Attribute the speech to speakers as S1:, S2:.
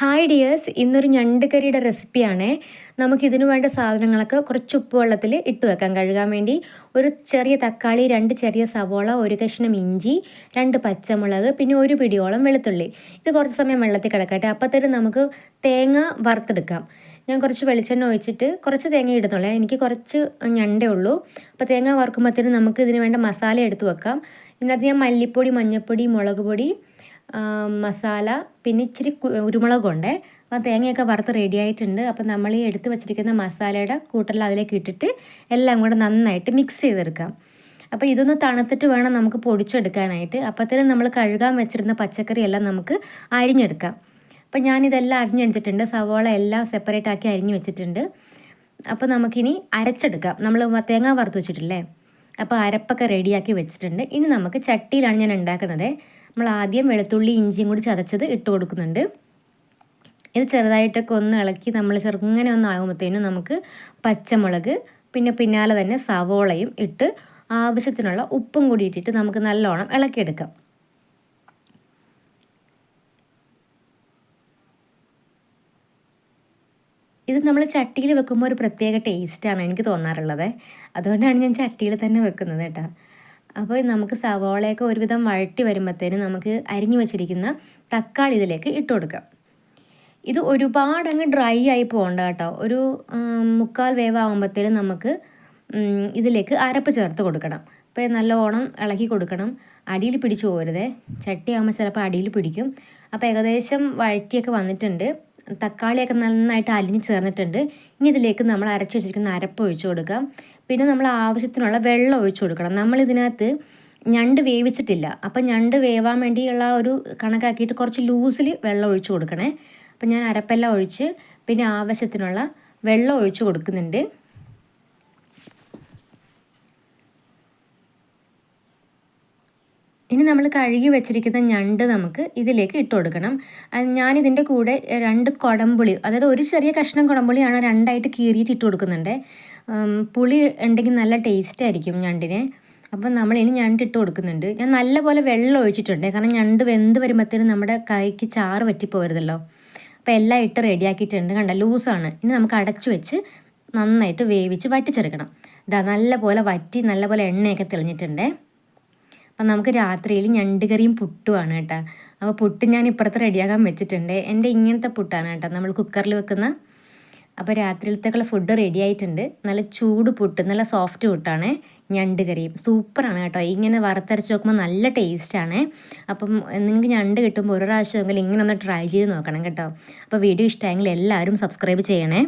S1: Hi dears ഇന്നൊരു ഞണ്ട് കറിയുടെ റെസിപ്പിയാണേ നമുക്കിതിനു വേണ്ട സാധനങ്ങളൊക്കെ കുറച്ച് ഉപ്പ് വെള്ളത്തിൽ ഇട്ട് വെക്കാം. കഴുകാൻ വേണ്ടി ഒരു ചെറിയ തക്കാളി രണ്ട് ചെറിയ സവോള ഒരു കഷ്ണം ഇഞ്ചി രണ്ട് പച്ചമുളക് പിന്നെ ഒരു പിടിയോളം വെളുത്തുള്ളി. ഇത് കുറച്ച് സമയം വെള്ളത്തിൽ കിടക്കട്ടെ. അപ്പോഴത്തേനും നമുക്ക് തേങ്ങ വറുത്തെടുക്കാം. ഞാൻ കുറച്ച് വെളിച്ചെണ്ണ ഒഴിച്ചിട്ട് കുറച്ച് തേങ്ങ ഇടുന്നുള്ളേ. എനിക്ക് കുറച്ച് ഞണ്ടേ ഉള്ളൂ. അപ്പോൾ തേങ്ങ വറുക്കുമ്പോഴത്തേനും നമുക്ക് ഇതിന് വേണ്ട മസാല എടുത്ത് വെക്കാം. ഇന്നത്തെ ഞാൻ മല്ലിപ്പൊടി മഞ്ഞൾപ്പൊടി മുളക് പൊടി മസാല പിന്നെ ഇച്ചിരി കുരുമുളകുണ്ട്. അപ്പോൾ തേങ്ങയൊക്കെ വറുത്ത് റെഡി ആയിട്ടുണ്ട്. അപ്പോൾ നമ്മൾ ഈ എടുത്ത് വെച്ചിരിക്കുന്ന മസാലയുടെ കൂട്ടെല്ലാം അതിലേക്ക് ഇട്ടിട്ട് എല്ലാം കൂടെ നന്നായിട്ട് മിക്സ് ചെയ്തെടുക്കാം. അപ്പോൾ ഇതൊന്ന് തണുത്തിട്ട് വേണം നമുക്ക് പൊടിച്ചെടുക്കാനായിട്ട്. അപ്പോഴത്തേനും നമ്മൾ കഴുകാൻ വെച്ചിരുന്ന പച്ചക്കറി എല്ലാം നമുക്ക് അരിഞ്ഞെടുക്കാം. അപ്പോൾ ഞാനിതെല്ലാം അരിഞ്ഞെടുത്തിട്ടുണ്ട്. സവോള എല്ലാം സെപ്പറേറ്റ് ആക്കി അരിഞ്ഞ് വെച്ചിട്ടുണ്ട്. അപ്പോൾ നമുക്കിനി അരച്ചെടുക്കാം. നമ്മൾ തേങ്ങ വറുത്ത് വെച്ചിട്ടില്ലേ? അപ്പോൾ അരപ്പൊക്കെ റെഡിയാക്കി വെച്ചിട്ടുണ്ട്. ഇനി നമുക്ക് ചട്ടിയിലാണ് ഞാൻ ഉണ്ടാക്കുന്നത്. നമ്മൾ ആദ്യം വെളുത്തുള്ളി ഇഞ്ചിയും കൂടി ചതച്ചത് ഇട്ട് കൊടുക്കുന്നുണ്ട്. ഇത് ചെറുതായിട്ടൊക്കെ ഒന്ന് ഇളക്കി നമ്മൾ ചെറുങ്ങനെ ഒന്ന് ആകുമ്പോഴത്തേനും നമുക്ക് പച്ചമുളക് പിന്നെ പിന്നാലെ തന്നെ സവോളയും ഇട്ട് ആവശ്യത്തിനുള്ള ഉപ്പും കൂടി ഇട്ടിട്ട് നമുക്ക് നല്ലോണം ഇളക്കിയെടുക്കാം. ഇത് നമ്മൾ ചട്ടിയിൽ വെക്കുമ്പോൾ ഒരു പ്രത്യേക ടേസ്റ്റാണ് എനിക്ക് തോന്നാറുള്ളത്. അതുകൊണ്ടാണ് ഞാൻ ചട്ടിയിൽ തന്നെ വെക്കുന്നത് കേട്ടോ. അപ്പോൾ നമുക്ക് സവോളയൊക്കെ ഒരുവിധം വഴട്ടി വരുമ്പോഴത്തേനും നമുക്ക് അരിഞ്ഞു വെച്ചിരിക്കുന്ന തക്കാളി ഇതിലേക്ക് ഇട്ട് കൊടുക്കാം. ഇത് ഒരുപാട് അങ്ങ് ഡ്രൈ ആയി പോകണ്ട കേട്ടോ. ഒരു മുക്കാൽ വേവാകുമ്പോഴത്തേനും നമുക്ക് ഇതിലേക്ക് അരപ്പ് ചേർത്ത് കൊടുക്കണം. അപ്പോൾ നല്ലോണം ഇളക്കി കൊടുക്കണം. അടിയിൽ പിടിച്ചു പോകരുതേ. ചട്ടിയാകുമ്പോൾ ചിലപ്പോൾ അടിയിൽ പിടിക്കും. അപ്പോൾ ഏകദേശം വഴറ്റിയൊക്കെ വന്നിട്ടുണ്ട്. തക്കാളിയൊക്കെ നന്നായിട്ട് അലിഞ്ഞ് ചേർന്നിട്ടുണ്ട്. ഇനി ഇതിലേക്ക് നമ്മൾ അരച്ചു വെച്ചിരിക്കുന്ന അരപ്പ് ഒഴിച്ചു കൊടുക്കാം. പിന്നെ നമ്മൾ ആവശ്യത്തിനുള്ള വെള്ളം ഒഴിച്ചു കൊടുക്കണം. നമ്മൾ ഇതിനകത്ത് ഞണ്ട് വേവിച്ചിട്ടില്ല. അപ്പം ഞണ്ട് വേവാൻ വേണ്ടിയുള്ള ഒരു കണക്കാക്കിയിട്ട് കുറച്ച് ലൂസിൽ വെള്ളം ഒഴിച്ചു കൊടുക്കണേ. അപ്പം ഞാൻ അരപ്പെല്ലാം ഒഴിച്ച് പിന്നെ ആവശ്യത്തിനുള്ള വെള്ളം ഒഴിച്ചു കൊടുക്കുന്നുണ്ട്. ഇനി നമ്മൾ കഴുകി വെച്ചിരിക്കുന്ന ഞണ്ട് നമുക്ക് ഇതിലേക്ക് ഇട്ട് കൊടുക്കണം. ഞാനിതിന്റെ കൂടെ രണ്ട് കുടംപുളി അതായത് ഒരു ചെറിയ കഷ്ണം കുടംപുളിയാണ് രണ്ടായിട്ട് കീറിയിട്ട് ഇട്ട് കൊടുക്കുന്നുണ്ട്. പുളി ഉണ്ടെങ്കിൽ നല്ല ടേസ്റ്റ് ആയിരിക്കും ഞണ്ടിനെ. അപ്പം നമ്മൾ ഇനി ഞണ്ട് ഇട്ട് കൊടുക്കുന്നുണ്ട്. ഞാൻ നല്ലപോലെ വെള്ളം ഒഴിച്ചിട്ടുണ്ട്. കാരണം ഞണ്ട് വെന്ത് വരുമ്പോഴത്തേനും നമ്മുടെ കൈക്ക് ചാറ് പറ്റിപ്പോരുതല്ലോ. അപ്പോൾ എല്ലാം ഇട്ട് റെഡിയാക്കിയിട്ടുണ്ട്. കണ്ട ലൂസാണ്. ഇനി നമുക്ക് അടച്ചു വെച്ച് നന്നായിട്ട് വേവിച്ച് വറ്റിച്ചെടുക്കണം. ഇതാ നല്ലപോലെ വറ്റി നല്ലപോലെ എണ്ണയൊക്കെ തെളിഞ്ഞിട്ടുണ്ട്. അപ്പം നമുക്ക് രാത്രിയിൽ ഞണ്ട് കറിയും പുട്ടുമാണ് കേട്ടോ. അപ്പോൾ പുട്ട് ഞാൻ ഇപ്പുറത്ത് റെഡിയാക്കാൻ വെച്ചിട്ടുണ്ട്. എന്റെ ഇങ്ങനത്തെ പുട്ടാണ് കേട്ടോ. നമ്മൾ കുക്കറിൽ വെക്കുന്ന അപ്പോൾ രാത്രിയിലത്തേക്കുള്ള ഫുഡ് റെഡി ആയിട്ടുണ്ട്. നല്ല ചൂട് പുട്ട് നല്ല സോഫ്റ്റ് പുട്ടാണ്. ഞണ്ട് കറിയും സൂപ്പറാണ് കേട്ടോ. ഇങ്ങനെ വറുത്തരച്ച് നോക്കുമ്പോൾ നല്ല ടേസ്റ്റാണ് അപ്പം നിങ്ങൾക്ക് ഞണ്ട് കിട്ടുമ്പോൾ ഒരു പ്രാവശ്യമെങ്കിലും ഇങ്ങനെ ഒന്ന് ട്രൈ ചെയ്ത് നോക്കണം കേട്ടോ. അപ്പോൾ വീഡിയോ ഇഷ്ടമായെങ്കിൽ എല്ലാവരും സബ്സ്ക്രൈബ് ചെയ്യണേ.